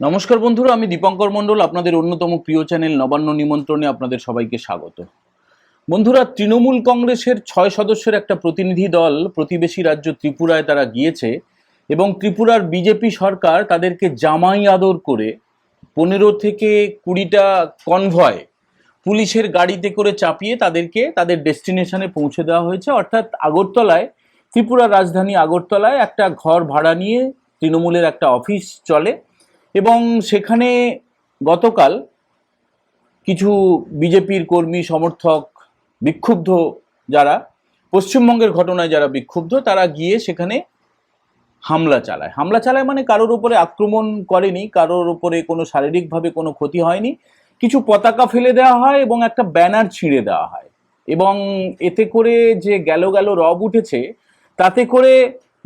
নমস্কার বন্ধুরা, আমি দীপঙ্কর মণ্ডল, আপনাদের অন্যতম প্রিয় চ্যানেল নবান্ন নিমন্ত্রণে আপনাদের সবাইকে স্বাগত। বন্ধুরা, তৃণমূল কংগ্রেসের ছয় সদস্যের একটা প্রতিনিধি দল প্রতিবেশী রাজ্য ত্রিপুরায় তারা গিয়েছে এবং ত্রিপুরার বিজেপি সরকার তাদেরকে জামাই আদর করে পনেরো থেকে কুড়িটা কনভয় পুলিশের গাড়িতে করে চাপিয়ে তাদেরকে তাদের ডেস্টিনেশনে পৌঁছে দেওয়া হয়েছে। অর্থাৎ আগরতলায়, ত্রিপুরার রাজধানী আগরতলায় একটা ঘর ভাড়া নিয়ে তৃণমূলের একটা অফিস চলে। এবং সেখানে গতকাল কিছু বিজেপির কর্মী, সমর্থক, বিক্ষুব্ধ যারা, পশ্চিমবঙ্গের ঘটনায় যারা বিক্ষুব্ধ, তারা গিয়ে সেখানে হামলা চালায়। হামলা চালায় মানে কারোর উপরে আক্রমণ করেনি, কারোর উপরে কোনো শারীরিকভাবে কোনো ক্ষতি হয়নি। কিছু পতাকা ফেলে দেওয়া হয় এবং একটা ব্যানার ছিঁড়ে দেওয়া হয়। এবং এতে করে যে গেল গেল রব উঠেছে, তাতে করে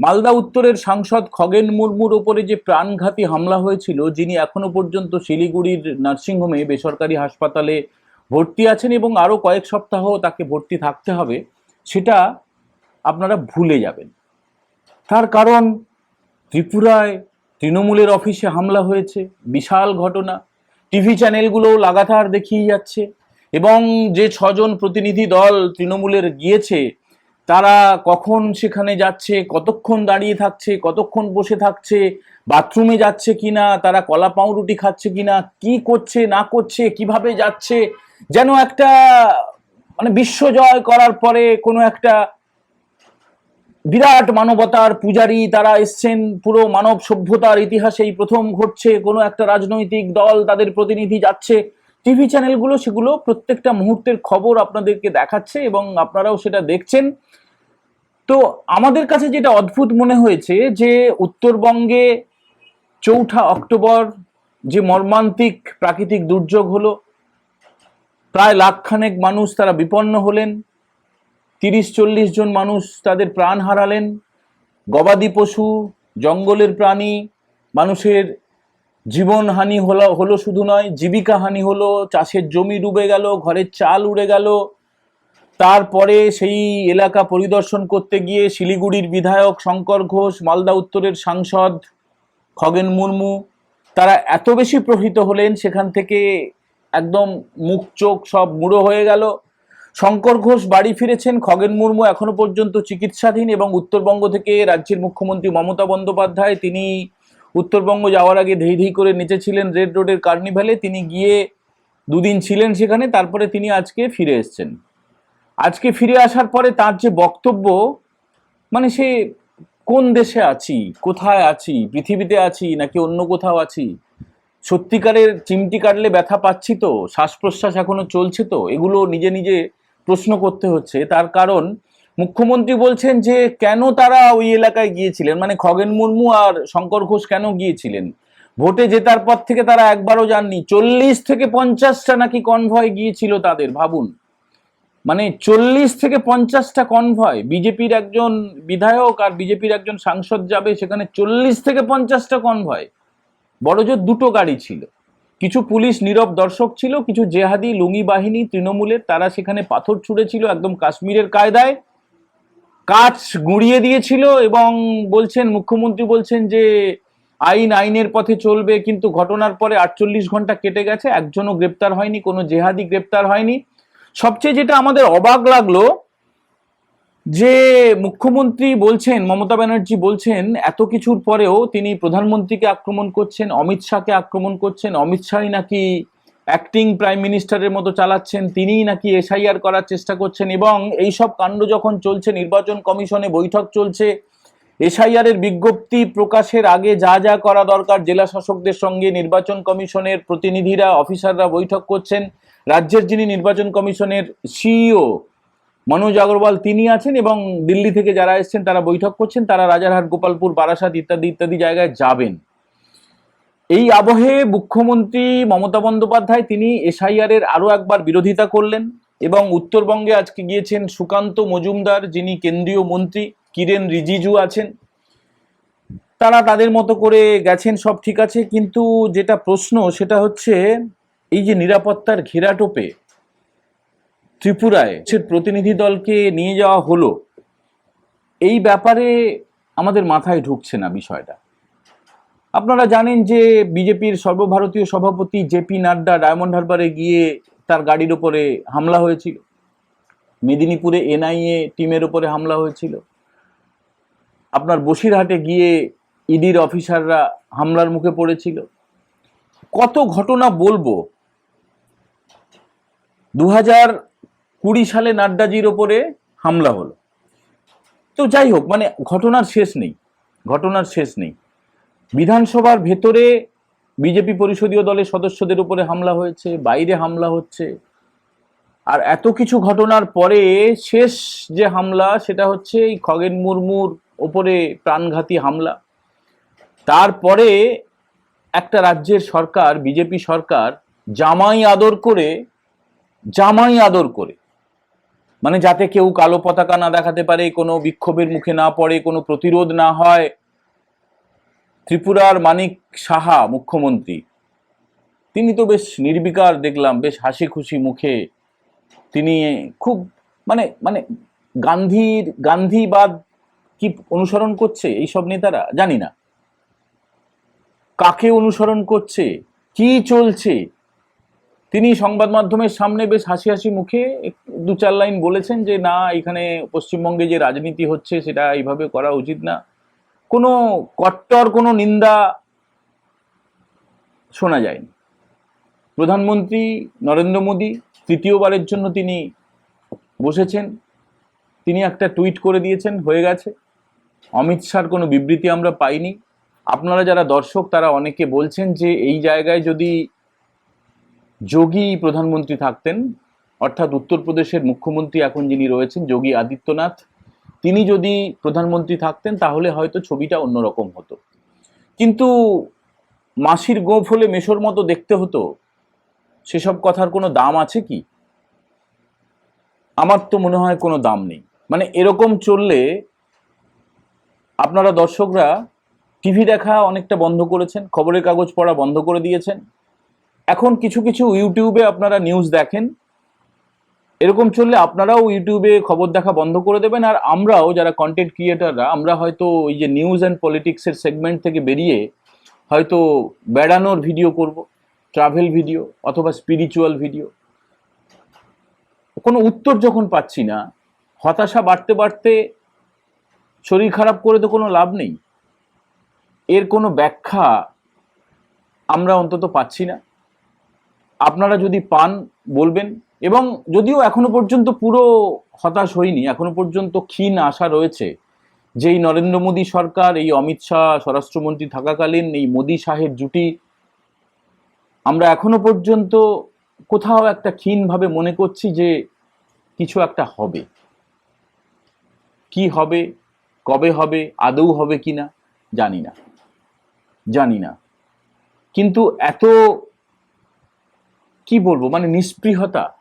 মালদা উত্তরের সাংসদ খগেন মুর্মুর ওপরে যে প্রাণঘাতী হামলা হয়েছিল, যিনি এখনও পর্যন্ত শিলিগুড়ির নার্সিংহোমে বেসরকারি হাসপাতালে ভর্তি আছেন এবং আরও কয়েক সপ্তাহ তাকে ভর্তি থাকতে হবে, সেটা আপনারা ভুলে যাবেন। তার কারণ, ত্রিপুরায় তৃণমূলের অফিসে হামলা হয়েছে, বিশাল ঘটনা। টিভি চ্যানেলগুলো লাগাতার দেখিয়ে যাচ্ছে এবং যে ছজন প্রতিনিধি দল তৃণমূলের গিয়েছে তারা কখন সেখানে যাচ্ছে, কতক্ষণ দাঁড়িয়ে থাকছে, কতক্ষণ বসে থাকছে, বাথরুমে যাচ্ছে কিনা, তারা কলা পাউরুটি খাচ্ছে কিনা, কি করছে, না করছে, কীভাবে যাচ্ছে, যেন একটা মানে বিশ্বজয় করার পরে কোনো একটা বিরাট মানবতার পূজারী তারা এসছেন, পুরো মানব সভ্যতার ইতিহাসে এই প্রথম ঘটছে, কোনো একটা রাজনৈতিক দল তাদের প্রতিনিধি যাচ্ছে। টিভি চ্যানেলগুলো সেগুলো প্রত্যেকটা মুহূর্তের খবর আপনাদেরকে দেখাচ্ছে এবং আপনারাও সেটা দেখছেন। তো আমাদের কাছে যেটা অদ্ভুত মনে হয়েছে যে উত্তরবঙ্গে চৌঠা অক্টোবর যে মর্মান্তিক প্রাকৃতিক দুর্যোগ হলো, প্রায় লাখখানেক মানুষ তারা বিপন্ন হলেন, তিরিশ চল্লিশ জন মানুষ তাদের প্রাণ হারালেন, গবাদি পশু, জঙ্গলের প্রাণী, মানুষের জীবনহানি হলো হলো শুধু নয়, জীবিকা হানি হলো, চাষের জমি ডুবে গেল, ঘরের চাল উড়ে গেল তারপরে সেই এলাকা পরিদর্শন করতে গিয়ে শিলিগুড়ির বিধায়ক শঙ্কর ঘোষ, মালদা উত্তরের সাংসদ খগেন মুর্মু, তারা এত বেশি প্রহিত হলেন, সেখান থেকে একদম মুখ চোখ সব মুড়ো হয়ে গেল। শঙ্কর ঘোষ বাড়ি ফিরেছেন, খগেন মুর্মু এখনও পর্যন্ত চিকিৎসাধীন এবং উত্তরবঙ্গ থেকে রাজ্যের মুখ্যমন্ত্রী মমতা বন্দ্যোপাধ্যায়, তিনি উত্তরবঙ্গ যাওয়ার আগে ধেই ধেই করে নেচেছিলেন রেড রোডের কার্নিভ্যালে তিনি গিয়ে দুদিন ছিলেন সেখানে, তারপরে তিনি আজকে ফিরে এসছেন। আজকে ফিরে আসার পরে তার যে বক্তব্য মানে সে কোন দেশে আছি, কোথায় আছি, পৃথিবীতে আছি নাকি অন্য কোথাও আছি? সত্যিকারের চিমটি কাটলে ব্যথা পাচ্ছি তো? শ্বাস প্রশ্বাস এখনও চলছে তো? এগুলো নিজে নিজে প্রশ্ন করতে হচ্ছে। তার কারণ, মুখ্যমন্ত্রী বলছেন যে কেন তারা ওই এলাকায় গিয়েছিলেন? মানে খগেন মুর্মু আর শঙ্কর ঘোষ কেন গিয়েছিলেন? ভোটে জেতার পর থেকে তারা একবারও যাননি। চল্লিশ থেকে পঞ্চাশটা নাকি কনভয় গিয়েছিল তাদের, ভাবুন। মানে চল্লিশ থেকে পঞ্চাশটা কনভয় বিজেপির একজন বিধায়ক আর বিজেপির একজন সাংসদ যাবে, সেখানে চল্লিশ থেকে পঞ্চাশটা কনভয় বড়জোর দুটো গাড়ি ছিল। কিছু পুলিশ নীরব দর্শক ছিল, কিছু জেহাদি লুঙ্গি বাহিনী, তৃণমূলের, তারা সেখানে পাথর ছুঁড়েছিল একদম কাশ্মীরের কায়দায়। কাজ গুঁড়িয়ে দিয়েছিল এবং বলছেন, মুখ্যমন্ত্রী বলছেন যে, আইন আইনের পথে চলবে, কিন্তু ঘটনার পরে আটচল্লিশ ঘণ্টা কেটে গেছে, একজনও গ্রেপ্তার হয়নি, কোনো জেহাদি গ্রেপ্তার হয়নি। সবচেয়ে যেটা আমাদের অবাক লাগল, যে মুখ্যমন্ত্রী বলছেন, মমতা ব্যানার্জি বলছেন, এত কিছুর পরেও তিনি প্রধানমন্ত্রীকে আক্রমণ করছেন, অমিত শাহকে আক্রমণ করছেন, অমিত শাহই নাকি অ্যাক্টিং প্রাইম মিনিস্টারের মতো চালাচ্ছেন, তিনিই নাকি এসআইআর করার চেষ্টা করছেন এবং এই সব কাণ্ড যখন চলছে, নির্বাচন কমিশনে বৈঠক চলছে এসআইআর এর বিজ্ঞপ্তি প্রকাশের আগে যা যা করা দরকার জেলা শাসকদের সঙ্গে নির্বাচন কমিশনের প্রতিনিধিরা, অফিসাররা বৈঠক করছেন। রাজ্যের যিনি নির্বাচন কমিশনের সিইও মনোজ আগরওয়াল, তিনি আছেন এবং দিল্লি থেকে যারা এসেছেন তারা বৈঠক করছেন। তারা রাজারহাট, গোপালপুর, বারাসাত ইত্যাদি ইত্যাদি জায়গায় যাবেন। এই আবহে মুখ্যমন্ত্রী মমতা বন্দ্যোপাধ্যায়, তিনি এসআইআর এর আরও একবার বিরোধিতা করলেন এবং উত্তরবঙ্গে আজকে গিয়েছেন সুকান্ত মজুমদার, যিনি কেন্দ্রীয় মন্ত্রী। কিরেন রিজিজু আছেন। তারা তাদের মতো করে গেছেন, সব ঠিক আছে, কিন্তু যেটা প্রশ্ন সেটা হচ্ছে, এই যে নিরাপত্তার ঘেরাটোপে ত্রিপুরায় সে প্রতিনিধি দলকে নিয়ে যাওয়া হলো, এই ব্যাপারে আমাদের মাথায় ঢুকছে না বিষয়টা। আপনারা জানেন যে বিজেপির সর্বভারতীয় সভাপতি জেপি নাড্ডা ডায়মন্ড হারবারে গিয়ে তার গাড়ির ওপরে হামলা হয়েছিল। মেদিনীপুরে এনআইএ টিমের ওপরে হামলা হয়েছিল। আপনার বসিরহাটে গিয়ে ইডির অফিসাররা হামলার মুখে পড়েছিল? কত ঘটনা বলব? দু হাজার কুড়ি সালে নাড্ডাজির ওপরে হামলা হলো। তো যাই হোক মানে ঘটনার শেষ নেই, ঘটনার শেষ নেই। বিধানসভার ভেতরে বিজেপি পরিষদীয় দলের সদস্যদের উপরে হামলা হয়েছে, বাইরে হামলা হচ্ছে। আর এত কিছু ঘটনার পরে শেষ যে হামলা, সেটা হচ্ছে এই খগেন মুর্মুর ওপরে প্রাণঘাতী হামলা। তারপরে একটা রাজ্যের সরকার, বিজেপি সরকার, জামাই আদর করে, জামাই আদর করে। মানে যাতে কেউ কালো পতাকা না দেখাতে পারে, কোনো বিক্ষোভের মুখে না পড়ে, কোনো প্রতিরোধ না হয়। ত্রিপুরার মানিক সাহা, মুখ্যমন্ত্রী। তিনি তো বেশ নির্বিকার দেখলাম, বেশ হাসি খুশি মুখে। তিনি খুব মানে মানে গান্ধীর, গান্ধীবাদ কি অনুসরণ করছে এইসব নেতারা জানি না। কাকে অনুসরণ করছে? কি চলছে? তিনি সংবাদ মাধ্যমের সামনে বেশ হাসি হাসি মুখে দু চার লাইন বলেছেন যে, না, এখানে পশ্চিমবঙ্গে যে রাজনীতি হচ্ছে সেটা এইভাবে করা উচিত না। কোনো কট্টর, কোনো নিন্দা শোনা যায়নি। প্রধানমন্ত্রী নরেন্দ্র মোদী তৃতীয়বারের জন্য তিনি বসেছেন। তিনি একটা টুইট করে দিয়েছেন, হয়ে গেছে। অমিত শাহর কোনো বিবৃতি আমরা পাইনি। আপনারা যারা দর্শক, তারা অনেকে বলছেন যে এই জায়গায় যদি যোগী প্রধানমন্ত্রী থাকতেন, অর্থাৎ উত্তরপ্রদেশের মুখ্যমন্ত্রী এখন যিনি রয়েছেন, যোগী আদিত্যনাথ, তিনি যদি প্রধানমন্ত্রী থাকতেন, তাহলে হয়তো ছবিটা অন্যরকম হতো। কিন্তু মাসির গোপ হলে মেশোর মতো দেখতে হতো। সেসব কথার কোনো দাম আছে কি? আমার তো মনে হয় কোনো দাম নেই। মানে এরকম চললে আপনারা দর্শকরা টিভি দেখা অনেকটা বন্ধ করেছেন, খবরের কাগজ পড়া বন্ধ করে দিয়েছেন। এখন কিছু কিছু ইউটিউবে আপনারা নিউজ দেখেন। এরকম চললে আপনারাও ইউটিউবে খবর দেখা বন্ধ করে দেবেন আর আমরাও যারা কন্টেন্ট ক্রিয়েটাররা আমরা হয়তো ওই যে নিউজ অ্যান্ড পলিটিক্সের সেগমেন্ট থেকে বেরিয়ে হয়তো বেড়ানোর ভিডিও করব ট্রাভেল ভিডিও অথবা স্পিরিচুয়াল ভিডিও কোনো উত্তর যখন পাচ্ছি না, হতাশা বাড়তে বাড়তে শরীর খারাপ করে তো কোনো লাভ নেই। এর কোনো ব্যাখ্যা আমরা অন্তত পাচ্ছি না। আপনারা যদি পান, বলবেন। এবং যদিও এখনও পর্যন্ত পুরো হতাশ হয়নি এখনও পর্যন্ত ক্ষীণ আশা রয়েছে যে এই নরেন্দ্র মোদী সরকার, এই অমিত শাহ, স্বরাষ্ট্রমন্ত্রী থাকাকালীন, এই মোদী শাহের জুটি আমরা এখনও পর্যন্ত কোথাও একটা ক্ষীণভাবে মনে করছি যে কিছু একটা হবে। কি হবে? কবে হবে, আদৌ হবে কিনা, জানি না। জানি না। কিন্তু এত, কি বলব মানে নিস্পৃহতা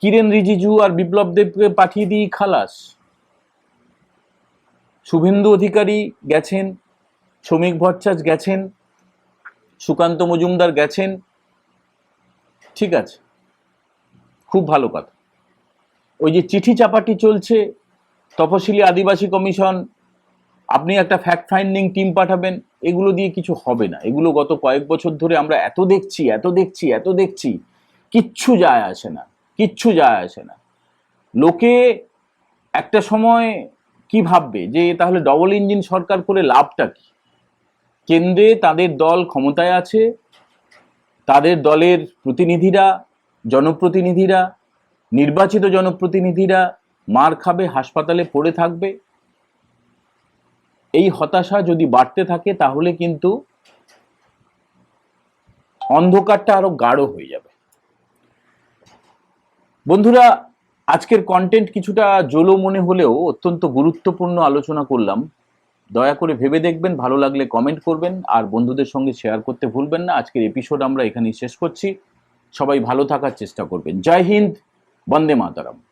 কিরেন রিজিজু আর বিপ্লব দেবকে পাঠিয়ে দিই খালাস। শুভেন্দু অধিকারী গেছেন, শ্রমিক ভট্টাচ গেছেন, সুকান্ত মজুমদার গেছেন। ঠিক আছে। খুব ভালো কথা। ওই যে চিঠি চাপাটি চলছে তপশিলি আদিবাসী কমিশন, আপনি একটা ফ্যাক্ট ফাইন্ডিং টিম পাঠাবেন, এগুলো দিয়ে কিছু হবে না। এগুলো গত কয়েক বছর ধরে আমরা এত দেখছি এত দেখছি এত দেখছি, কিচ্ছু যায় আসে না, কিচ্ছু যায় আসে না। লোকে একটা সময় কি ভাববে? যে তাহলে ডবল ইঞ্জিন সরকার করে লাভটা কি? কেন্দ্রে তাদের দল ক্ষমতায় আছে, তাদের দলের প্রতিনিধিরা, জনপ্রতিনিধিরা, নির্বাচিত জনপ্রতিনিধিরা মার খাবে, হাসপাতালে পড়ে থাকবে। এই হতাশা যদি বাড়তে থাকে, তাহলে কিন্তু অন্ধকারটা আরও গাঢ় হয়ে যাবে। বন্ধুরা, আজকের কন্টেন্ট কিছুটা জলো মনে হলেও অত্যন্ত গুরুত্বপূর্ণ আলোচনা করলাম। দয়া করে ভেবে দেখবেন, ভালো লাগলে কমেন্ট করবেন, আর বন্ধুদের সঙ্গে শেয়ার করতে ভুলবেন না। আজকের এপিসোড আমরা এখানেই শেষ করছি। সবাই ভালো থাকার চেষ্টা করবেন। জয় হিন্দ, বন্দে মাতারাম।